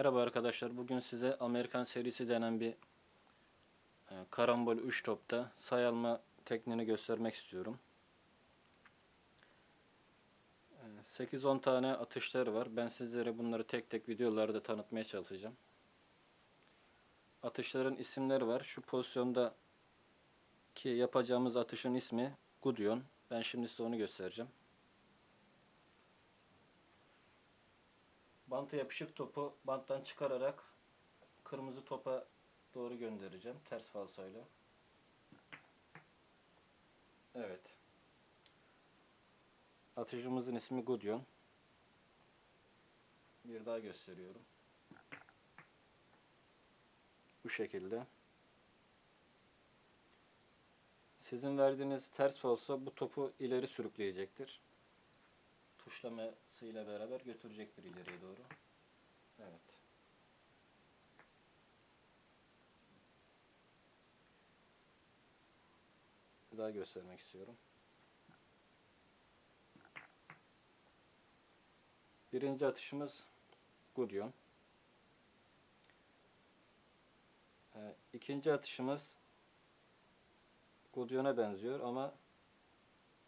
Merhaba arkadaşlar. Bugün size Amerikan serisi denen bir e, karambol 3 topta sayı alma tekniğini göstermek istiyorum. E, 8-10 tane atışları var. Ben sizlere bunları tek tek videolarda tanıtmaya çalışacağım. Atışların isimleri var. Şu pozisyonda ki yapacağımız atışın ismi Gudion. Ben şimdi size onu göstereceğim. Banta yapışık topu banttan çıkararak kırmızı topa doğru göndereceğim. Ters falsoyla. Evet. Atışımızın ismi Gudion. Bir daha gösteriyorum. Bu şekilde. Sizin verdiğiniz ters falso bu topu ileri sürükleyecektir tuşlamasıyla beraber götürecektir ileriye doğru. Evet. Daha göstermek istiyorum. Birinci atışımız Gudion. Ee, ikinci atışımız Gudion'a benziyor ama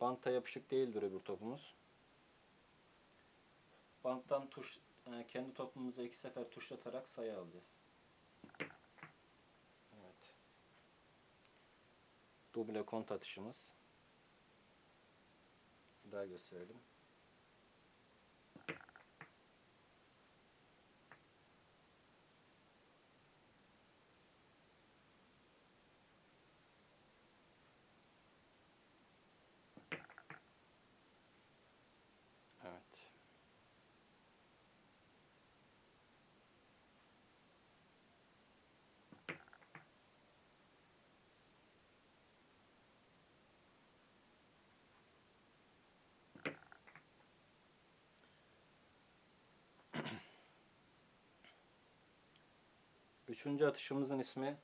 banta yapışık değildir öbür topumuz. Banttan tuş, e, kendi topumuza iki sefer tuşlatarak sayı alacağız. Evet. Duble kont atışımız. Daha gösterelim. Evet. Üçüncü atışımızın ismi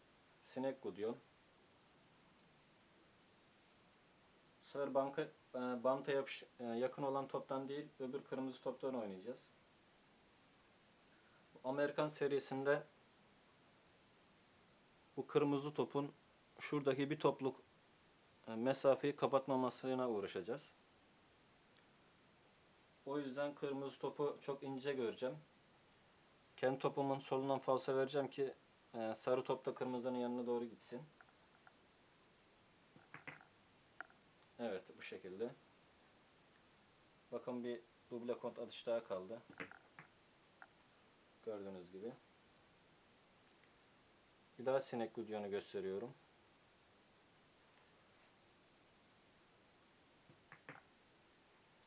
Sinek Gudion. Bu sefer banka, e, banta yapış, e, yakın olan toptan değil, öbür kırmızı toptan oynayacağız. Amerikan serisinde bu kırmızı topun şuradaki bir topluk e, mesafeyi kapatmamasına uğraşacağız. O yüzden kırmızı topu çok ince göreceğim. Kendi topumun solundan falsa vereceğim ki e, sarı top da kırmızının yanına doğru gitsin. Evet bu şekilde. Bakın bir duble kont atış daha kaldı. Gördüğünüz gibi. Bir daha sinek gudyonu gösteriyorum.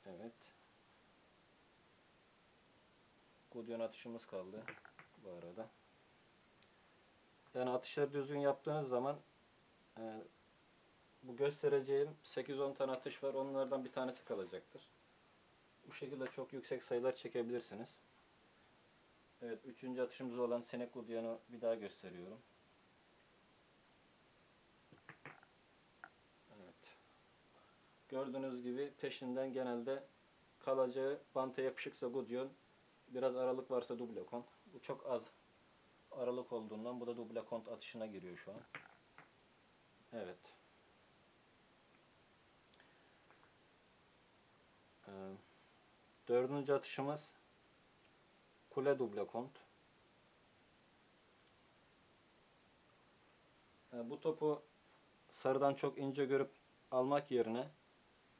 Evet. Gudyon atışımız kaldı bu arada. Yani atışları düzgün yaptığınız zaman e, bu göstereceğim 8-10 tane atış var. Onlardan bir tanesi kalacaktır. Bu şekilde çok yüksek sayılar çekebilirsiniz. Evet, üçüncü atışımız olan Sinek Gudyon'u bir daha gösteriyorum. Evet. Gördüğünüz gibi peşinden genelde kalacağı banta yapışıksa Gudyon, biraz aralık varsa duble kont. Bu çok az aralık olduğundan bu da duble kont atışına giriyor şu an. Evet. Ee, dördüncü atışımız kule duble kont. Ee, bu topu sarıdan çok ince görüp almak yerine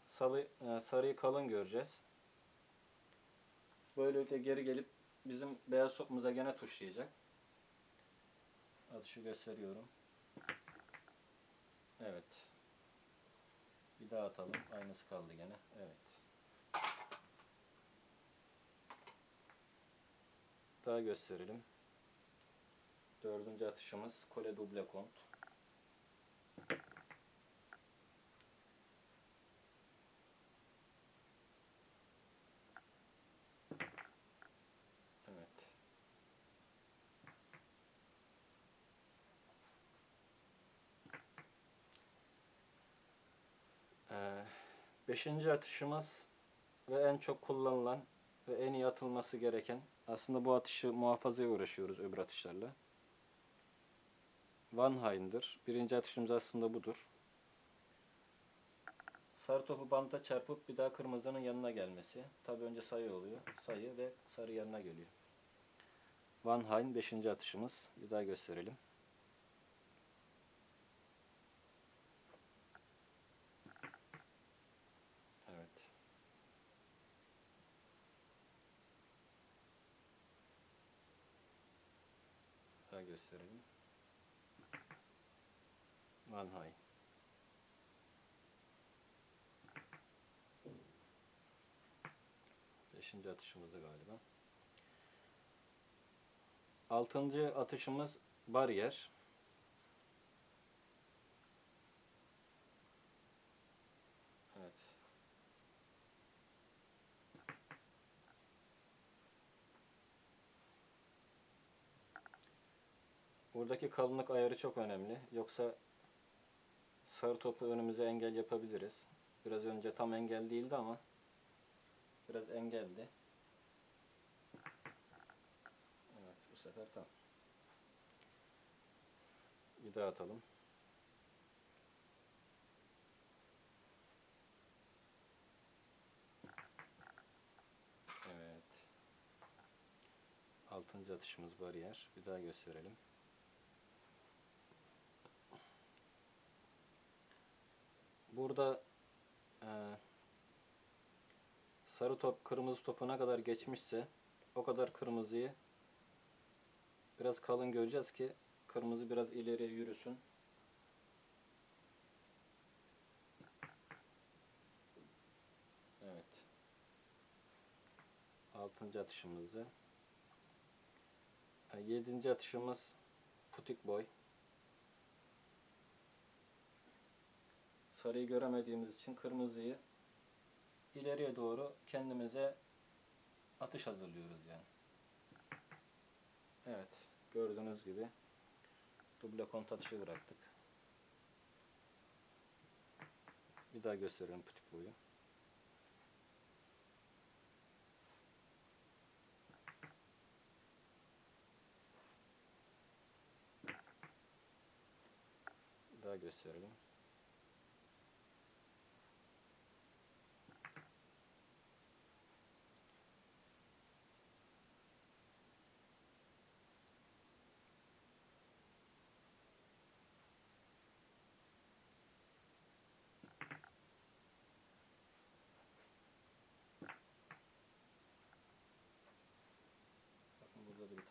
sarı, e, sarıyı kalın göreceğiz. Böylelikle geri gelip bizim beyaz topumuza gene tuşlayacak. Atışı gösteriyorum. Evet. Bir daha atalım. Aynısı kaldı gene. Evet. Daha gösterelim. Dördüncü atışımız kole duble kont. Evet. Ee, beşinci atışımız ve en çok kullanılan ve en iyi atılması gereken aslında bu atışı muhafazaya uğraşıyoruz öbür atışlarla. Van Hayn'dır. Birinci atışımız aslında budur. Sarı topu banta çarpıp bir daha kırmızının yanına gelmesi. Tabi önce sayı oluyor. Sayı ve sarı yanına geliyor. Van Hayn 5. atışımız. Bir daha gösterelim. Evet. Bir daha gösterelim. Van Hayn. Beşinci atışımızdı galiba. Altıncı atışımız bariyer. Evet. Buradaki kalınlık ayarı çok önemli. Yoksa sarı topu önümüze engel yapabiliriz. Biraz önce tam engel değildi ama biraz engeldi. Evet bu sefer tam. Bir daha atalım. Evet. Altıncı atışımız bariyer. Bir daha gösterelim. Burada e, sarı top kırmızı topu ne kadar geçmişse o kadar kırmızıyı biraz kalın göreceğiz ki kırmızı biraz ileriye yürüsün. Evet. Altıncı atışımızı. E, Yedinci atışımız putik boy. Sarıyı göremediğimiz için kırmızıyı ileriye doğru kendimize atış hazırlıyoruz yani. Evet. Gördüğünüz gibi duble kont atışı bıraktık. Bir daha gösterelim putik boyu. Daha gösterelim.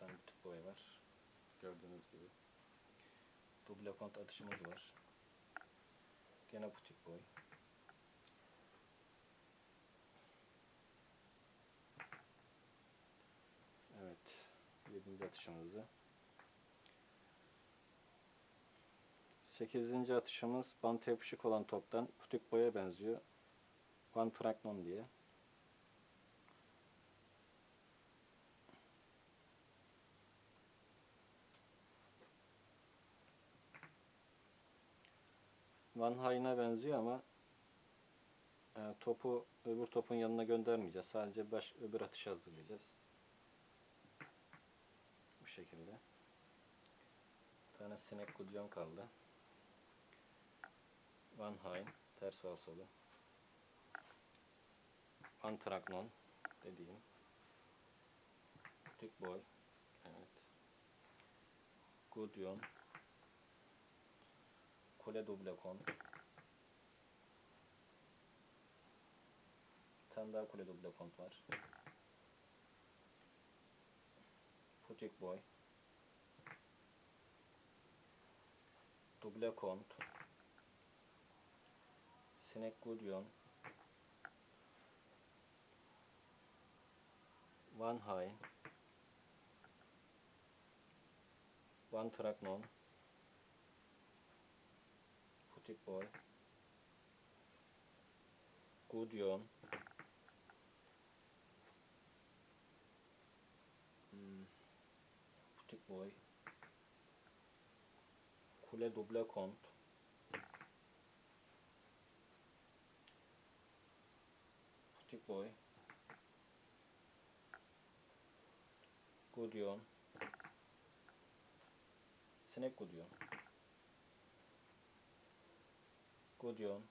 Bakın butik boya var. Gördüğünüz gibi. Duble kont atışımız var. Gene butik boy. Evet. Yedinci atışımızı. Sekizinci atışımız bant yapışık olan toptan putik boya benziyor. Van Traknon diye. Van Hayn'a benziyor ama e, topu öbür topun yanına göndermeyeceğiz. Sadece baş öbür atışı hazırlayacağız. Bu şekilde. Bir tane sinek kudyon kaldı. Van Hayn, ters valsolu. Van Traknon dediğim. Tük boy. Evet. Gudyon. Kule duble kon. Bir tane daha kule duble kont var. Putik boy. Duble kont. Sinek Gudyon. Van Hayn. Van Traknon. Putik boy. Gudyon. Hmm. Putik boy. Kule duble kont. Putik boy. Gudyon. Sinek Gudyon. Gudyon.